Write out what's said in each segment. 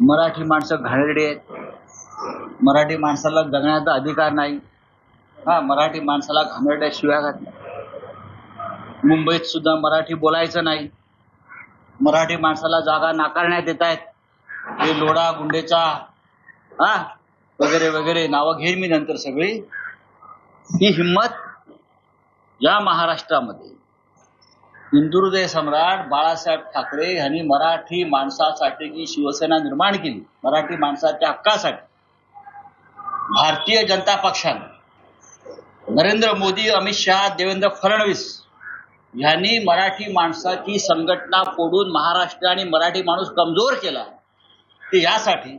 मराठी माणसं घाणेरडी आहेत. मराठी माणसाला जगण्याचा अधिकार नाही. हा मराठी माणसाला घाणेरड्या शिव्या घातल्या. मुंबईत सुद्धा मराठी बोलायचं नाही. मराठी माणसाला जागा नाकारण्यात येत आहेत. हे लोढा गुंडेचा हा वगैरे वगैरे नावं घेईन मी नंतर सगळी. ही हिंमत या महाराष्ट्रामध्ये. हिंदुहृदय सम्राट बाळासाहेब ठाकरे यांनी मराठी माणसासाठी जी शिवसेना निर्माण केली मराठी माणसाच्या हक्कासाठी भारतीय जनता पक्षाने नरेंद्र मोदी अमित शहा देवेंद्र फडणवीस यांनी मराठी माणसाची संघटना फोडून महाराष्ट्र आणि मराठी माणूस कमजोर केला ते यासाठी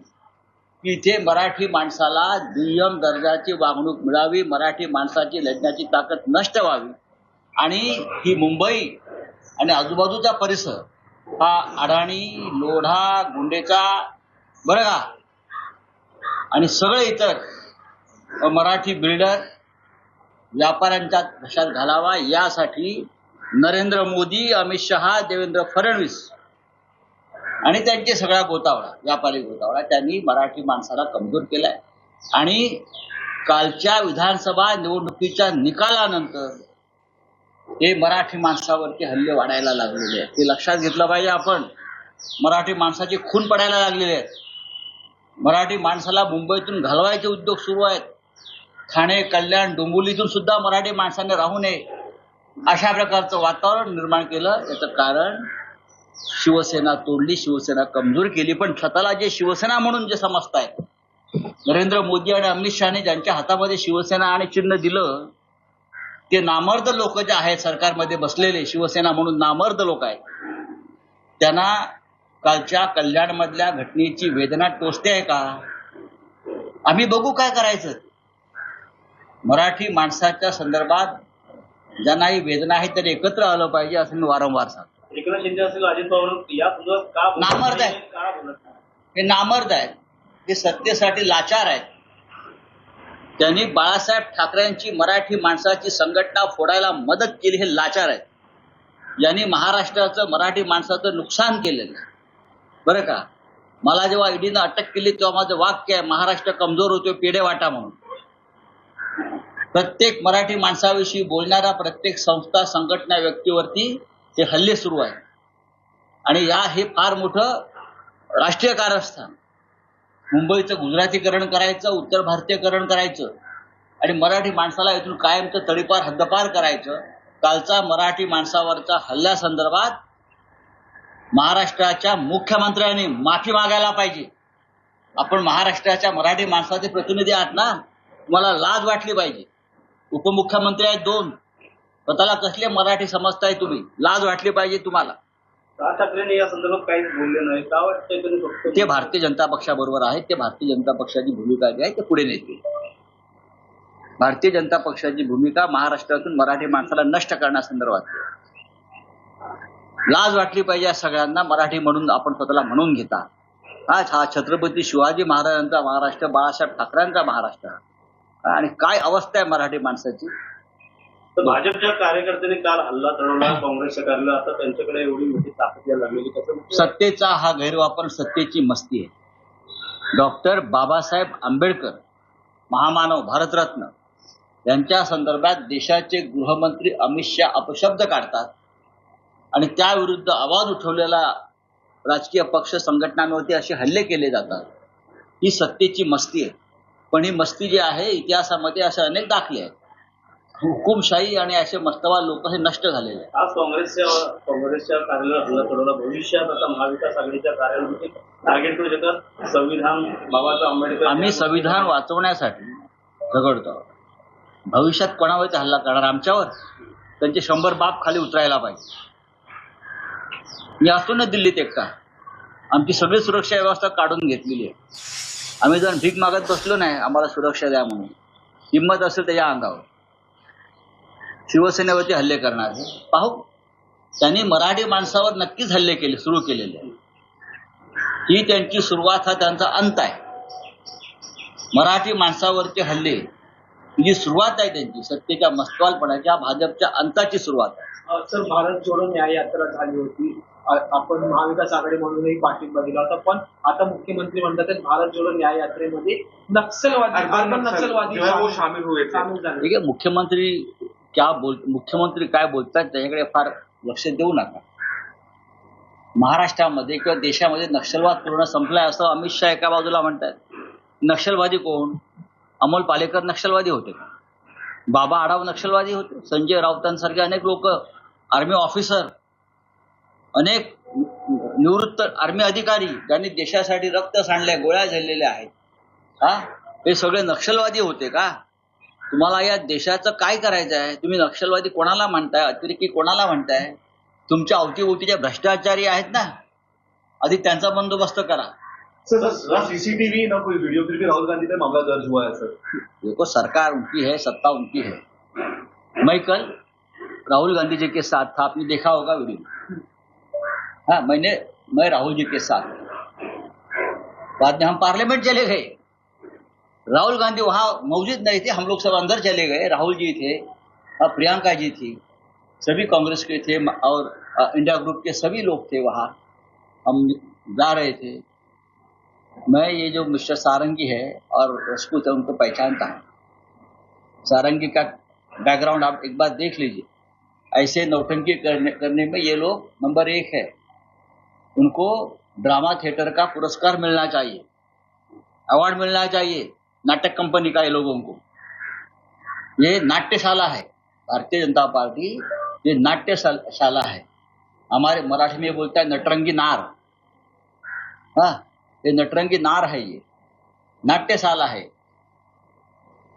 की इथे मराठी माणसाला दुय्यम दर्जाची वागणूक मिळावी मराठी माणसाची लढण्याची ताकद नष्ट व्हावी आणि ही मुंबई आणि आजूबाजूचा परिसर हा अडाणी लोढा गुंडेचा बरं का? आणि सगळे इतर मराठी बिल्डर व्यापाऱ्यांच्या घशात घालावा. यासाठी नरेंद्र मोदी अमित शहा देवेंद्र फडणवीस आणि त्यांचे सगळा गोतावळा व्यापारी गोतावळा त्यांनी मराठी माणसाला कमजोर केलाय. आणि कालच्या विधानसभा निवडणुकीच्या निकालानंतर हे मराठी माणसावरती हल्ले वाढायला लागलेले आहेत. ते लक्षात घेतलं पाहिजे आपण. मराठी माणसाचे खून पडायला लागलेले आहेत. मराठी माणसाला मुंबईतून घालवायचे उद्योग सुरू आहेत. ठाणे कल्याण डोंबिवलीतून सुद्धा मराठी माणसाने राहू नये अशा प्रकारचं वातावरण निर्माण केलं. याचं कारण शिवसेना तोडली शिवसेना कमजोर केली. पण स्वतःला जे शिवसेना म्हणून जे समजतायत नरेंद्र मोदी आणि अमित शहाने ज्यांच्या हातामध्ये शिवसेना आणि चिन्ह दिलं ते नामर्द लोक जे आहेत सरकारमध्ये बसलेले शिवसेना म्हणून नामर्द लोक आहेत त्यांना कालच्या कल्याण मधल्या घटनेची वेदना टोचते आहे का आम्ही बघू काय करायचं मराठी माणसाच्या संदर्भात ज्यांना ही वेदना आहे त्यांनी एकत्र आलं पाहिजे असं मी वारंवार सांगतो एकनाथ शिंदे असेल अजित पवार नामर्द नाही? आहे. का बोलत नाही? हे नामर्द आहेत हे सत्तेसाठी लाचार आहेत त्यांनी बाळासाहेब ठाकरेंची मराठी माणसाची संघटना फोडायला मदत केली हे लाचार आहे यांनी महाराष्ट्राचं मराठी माणसाचं नुकसान केलेलं आहे. बरं का? मला जेव्हा ईडीनं अटक केली तेव्हा माझं वाक्य आहे महाराष्ट्र कमजोर होतो पेढे वाटा म्हणून. प्रत्येक मराठी माणसाविषयी बोलणाऱ्या प्रत्येक संस्था संघटना व्यक्तीवरती ते हल्ले सुरू आहेत. आणि या हे फार मोठं राष्ट्रीय कारस्थान. मुंबईचं गुजरातीकरण करायचं उत्तर भारतीयकरण करायचं आणि मराठी माणसाला इथून कायमचं तडीपार हद्दपार करायचं. कालचा मराठी माणसावरचा हल्ल्या संदर्भात महाराष्ट्राच्या मुख्यमंत्र्यांनी माफी मागायला पाहिजे. आपण महाराष्ट्राच्या मराठी माणसाचे प्रतिनिधी आहात ना? तुम्हाला लाज वाटली पाहिजे. उपमुख्यमंत्री आहेत दोन. स्वतःला कसले मराठी समजताय तुम्ही? लाज वाटली पाहिजे तुम्हाला. राज ठाकरेंनी या संदर्भात काहीच बोलले नाही. का वाटतंय त्यांनी फक्त ते भारतीय जनता पक्षाबरोबर आहेत ते भारतीय जनता पक्षाची भूमिका जी आहे ते पुढे नेतील. भारतीय जनता पक्षाची भूमिका महाराष्ट्रातून मराठी माणसाला नष्ट करण्यासंदर्भात लाज वाटली पाहिजे या सगळ्यांना मराठी म्हणून आपण स्वतःला म्हणून घेता. आज हा छत्रपती शिवाजी महाराजांचा महाराष्ट्र बाळासाहेब ठाकरेंचा महाराष्ट्र. आणि काय अवस्था आहे मराठी माणसाची? तर भाजपच्या कार्यकर्त्यांनी काल हल्ला चढवला काँग्रेसच्या कार्यालय आता त्यांच्याकडे एवढी मोठी ताकद यायला लागलेली कसं सत्तेचा हा गैरवापर सत्तेची मस्ती आहे. डॉक्टर बाबासाहेब आंबेडकर महामानव भारतरत्न यांच्या संदर्भात देशाचे गृहमंत्री अमित शहा अपशब्द काढतात आणि त्याविरुद्ध आवाज उठवलेला राजकीय पक्ष संघटनांवरती असे हल्ले केले जातात. ही सत्तेची मस्ती आहे. पण ही मस्ती जी आहे इतिहासामध्ये असे अनेक दाखले आहेत. हुकुमशाही आणि असे मस्तवा लोक हे नष्ट झालेले आज काँग्रेसच्या काँग्रेसच्या कार्यालयावर हल्ला चढवला भविष्यात आता महाविकास आघाडीच्या कार्यालयामध्ये टार्गेट करू शकतात. संविधान बाबासाहेब आंबेडकर आम्ही संविधान वाचवण्यासाठी झगडतो. भविष्यात कोणावरती हल्ला करणार? आमच्यावर? त्यांचे शंभर बाप खाली उतरायला पाहिजे. मी असतो ना दिल्लीत एकटा. आमची सगळी सुरक्षा व्यवस्था काढून घेतलेली आहे. आम्ही जर भीक मागत बसलो नाही आम्हाला सुरक्षा द्या म्हणून. हिंमत असेल त्याच्या अंगावर. शिवसेनेवरती हल्ले करणार. पाहू. त्यांनी मराठी माणसावर नक्कीच हल्ले केले सुरू केलेले. ही त्यांची सुरुवात हा त्यांचा अंत आहे. मराठी माणसावरचे हल्ले ही जी सुरुवात आहे त्यांची. सत्तेच्या मस्तवालपणाच्या भाजपच्या अंताची सुरुवात आहे. सर भारत जोडो न्याय यात्रा झाली होती. आपण महाविकास आघाडी म्हणूनही पाठिंबा दिला होता. पण आता मुख्यमंत्री म्हणतात भारत जोडो न्याय यात्रेमध्ये नक्षलवादी नक्षलवादी जो वो शामिल हुए थे सामील झाले. ठीक आहे मुख्यमंत्री क्या बोल मुख्यमंत्री काय बोलतात त्याच्याकडे फार लक्ष देऊ नका. महाराष्ट्रामध्ये किंवा देशामध्ये नक्षलवाद पूर्ण संपलाय असं अमित शहा एका बाजूला म्हणतात. नक्षलवादी कोण? अमोल पालेकर नक्षलवादी होते बाबा आढाव नक्षलवादी होते. संजय राऊतांसारखे अनेक लोक आर्मी ऑफिसर अनेक निवृत्त आर्मी अधिकारी ज्यांनी देशासाठी रक्त सांडले गोळ्या झालेल्या आहेत. हा? हे सगळे नक्षलवादी होते का? तुम्हाला या देशाचं काय करायचं आहे? तुम्ही नक्षलवादी कोणाला म्हणताय? अतिरेकी कोणाला म्हणताय? तुमच्या अवतीभोवतीचे भ्रष्टाचारी आहेत ना? आधी त्यांचा बंदोबस्त करा. सर सर ना सीसीटीवी ना कोई वीडियो फिर भी राहुल गांधी पे मामला दर्ज हुआ है सर देखो सरकार उनकी है सत्ता उनकी है मैं कल राहुल गांधी जी के साथ. था आपने देखा होगा वीडियो हाँ मैंने मैं राहुल जी के साथ। बाद में हम पार्लियामेंट चले गए. राहुल गांधी वहाँ मौजूद नहीं थे, हम लोग सब अंदर चले गए। राहुल जी थे और प्रियंका जी थी, सभी कांग्रेस के थे और इंडिया ग्रुप के सभी लोग थे वहाँ। हम जा रहे थे। मैं, ये जो मिस्टर सारंगी है और रजपूत है उनको पहचानता हूँ। सारंगी का बैकग्राउंड आप एक बार देख लीजिए। ऐसे नौटंकी करने करने में ये लोग नंबर एक है। उनको ड्रामा थिएटर का पुरस्कार मिलना चाहिए। अवार्ड मिलना चाहिए। नाटक कंपनी का ये लोगों को। ये नाट्यशाला है भारतीय जनता पार्टी ये नाट्यशाला है। हमारे मराठी में बोलता है नटरंगी नार। हाँ ये नटरंगी नार है ये। नाट्यशाला है।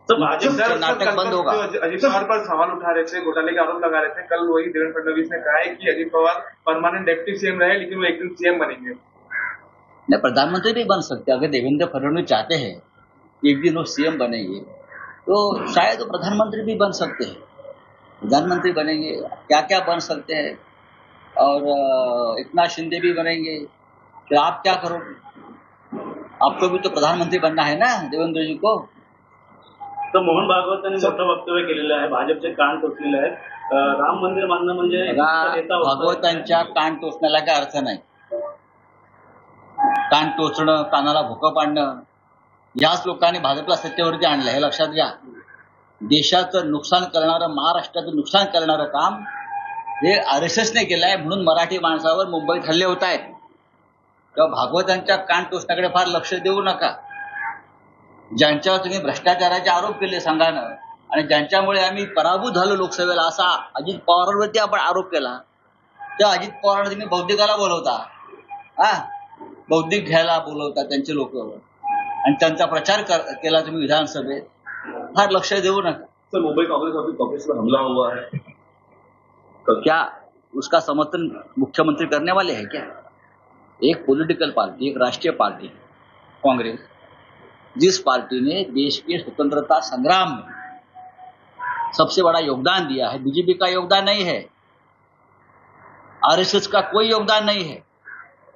भाजप सर, नाटक बंद होगा। अजित पवार पर सवाल उठा रहे थे घोटाले के आरोप लगा रहे थे। कल वही देवेंद्र फडणवीस ने कहा है कि Ajit Pawar permanent deputy CM रहे लेकिन वो एक दिन सीएम बनेंगे। नहीं प्रधानमंत्री भी बन सकते अगर देवेंद्र फडणवीस चाहते हैं एक दिन वो सीएम बनेंगे तो शायद वो प्रधानमंत्री भी बन सकते हैं। प्रधानमंत्री बनेंगे क्या क्या बन सकते हैं? और एकनाथ शिंदे भी बनेंगे फिर आप क्या करोगे? आपको भी तो प्रधानमंत्री बनना है ना देवेंद्र जी को? तर मोहन भागवतांनी मोठं वक्तव्य केलेलं आहे भाजपचे कान टोचलेले आहेत. राम मंदिर बांधणं म्हणजे नेता होता. भागवतांच्या कान टोचण्याला काय अर्थ नाही. कान टोचणं कानाला भुकं पाडणं याच लोकांनी भाजपला सत्तेवरती आणलं. हे लक्षात घ्या. देशाचं नुकसान करणारं महाराष्ट्राचं नुकसान करणारं काम हे आर एस एसने केलं आहे म्हणून मराठी माणसावर मुंबईत हल्ले होत आहेत. तेव्हा भागवतांच्या कान टोचण्याकडे फार लक्ष देऊ नका. ज्यांच्यावर तुम्ही भ्रष्टाचाराचे आरोप केले संघानं आणि ज्यांच्यामुळे आम्ही पराभूत झालो लोकसभेला असा अजित पवारांवरती आपण आरोप केला. त्या अजित पवारांना तुम्ही बौद्धिकाला बोलवता. हा? बौद्धिक घ्यायला बोलवता त्यांचे लोक. आणि त्यांचा प्रचार कर- केला तुम्ही विधानसभेत. फार लक्ष देऊ नका. सर मुंबई कांग्रेस ऑफ़िस कांग्रेस हमला हुआ है. क्या उसका समर्थन मुख्यमंत्री करने वाले हैं क्या? एक पॉलिटिकल पार्टी एक राष्ट्रीय पार्टी कांग्रेस जिस पार्टी ने देश के स्वतंत्रता संग्राम में सबसे बड़ा योगदान दिया है बीजेपी का योगदान नहीं है आरएसएस का कोई योगदान नहीं है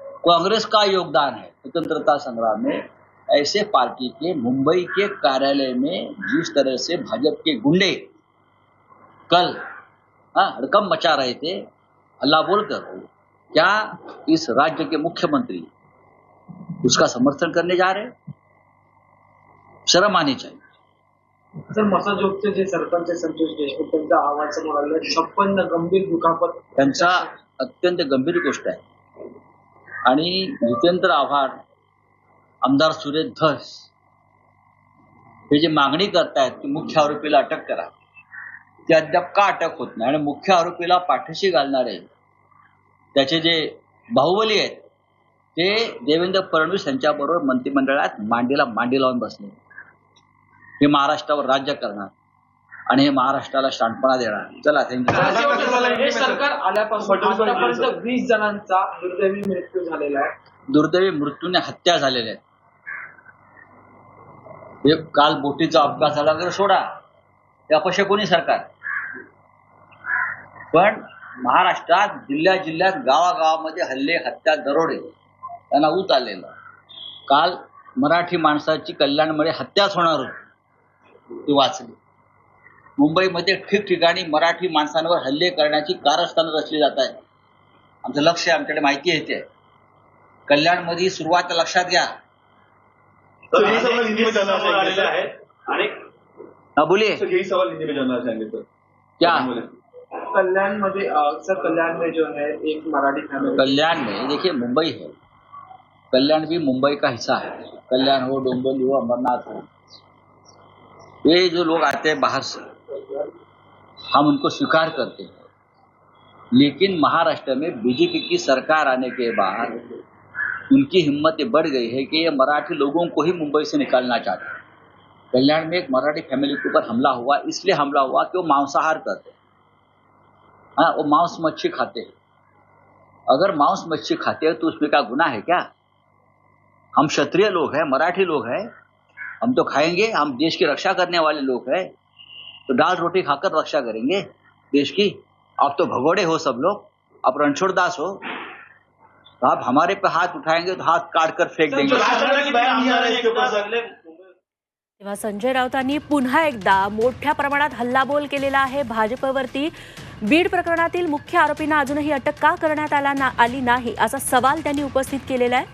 कांग्रेस का योगदान है स्वतंत्रता संग्राम में। ऐसे पार्टी के मुंबई के कार्यालय में जिस तरह से भाजपा के गुंडे कल हाँ हड़कम मचा रहे थे हल्ला बोलकर क्या इस राज्य के मुख्यमंत्री उसका समर्थन करने जा रहे शर्म आनी चाहिए। सर मसाजोगचे जे सरपंच संतोष देशमुख त्यांचा अहवाल समोर आलेला छप्पन्न गंभीर दुखापत. त्यांचा अत्यंत गंभीर गोष्ट आहे. आणि जितेंद्र आव्हाड आमदार सुरेश धस हे जे मागणी करतायत की मुख्य आरोपीला अटक करा. ते अद्याप का अटक होत नाही आणि मुख्य आरोपीला पाठीशी घालणारे त्याचे जे बाहुबली आहेत ते देवेंद्र फडणवीस यांच्याबरोबर मंत्रिमंडळात मांडीला मांडी लावून बसले. हे महाराष्ट्रावर राज्य करणार आणि हे महाराष्ट्राला शांतपणा देणार. चला थँक्यू हे सरकार आल्यापासून वीस जणांचा दुर्दैवी मृत्यू झालेला आहे. दुर्दैवी मृत्यूने हत्या झालेल्या आहेत एक काल बोटीचा अपघात झाला वगैरे सोडा. ते अपक्ष कोणी सरकार? पण महाराष्ट्रात जिल्ह्या जिल्ह्यात गावागावामध्ये हल्ले हत्या दरोडे त्यांना ऊत आलेलं. काल मराठी माणसाची कल्याणमध्ये हत्याच होणार होती. ती वाचली. मुंबईमध्ये ठिकठिकाणी मराठी माणसांवर हल्ले करण्याची कारस्थानं रचली जात आहेत आमचं लक्ष आमच्याकडे माहिती आहे कल्याणमध्ये सुरुवात लक्षात घ्या. तर यही सवाल हिंदी में जानना चाहेंगे। अनेक हा बोलिए। यही सवाल हिंदी में जानना चाहेंगे सर क्या? बोले कल्याण मध्ये अं, सर कल्याण में जो है एक मराठी फैमिली कल्याण में देखिए मुंबई है। कल्याण भी मुंबई का हिस्सा है। कल्याण हो डोंबिवली हो अमरनाथ हो। ये जो लोग आते हैं बाहर से हम उनको स्वीकार करते हैं। लेकिन महाराष्ट्र में बीजेपी की सरकार आने के बाद उनकी हिम्मत बढ़ गई है कि ये मराठी लोगों को ही मुंबई से निकालना चाहते हैं। कल्याण में एक मराठी फैमिली के ऊपर हमला हुआ, इसलिए हमला हुआ कि वो मांसाहार करते हैं। वो मांस मच्छी खाते हैं। अगर मांस मच्छी खाते हैं तो उसमें क्या गुना है क्या? हम क्षत्रिय लोग हैं, मराठी लोग हैं। हम तो खाएँगे, हम देश की रक्षा करने वाले लोग हैं। तो दाल रोटी खाकर रक्षा करेंगे देश की। आप तो भगोड़े हो सब लोग, आप रणछोड़ दास हो। आप हमारे पे हाथ उठाएंगे तो हाथ काट कर फेंक देंगे। तेव्हा संजय राऊतांनी पुन्हा एकदा मोठ्या प्रमाणात हल्लाबोल केलेला आहे भाजपवरती. बीड प्रकरणातील मुख्य आरोपींना अजूनही अटक का करण्यात आला ना आली नाही असा सवाल त्यांनी उपस्थित केलेला आहे.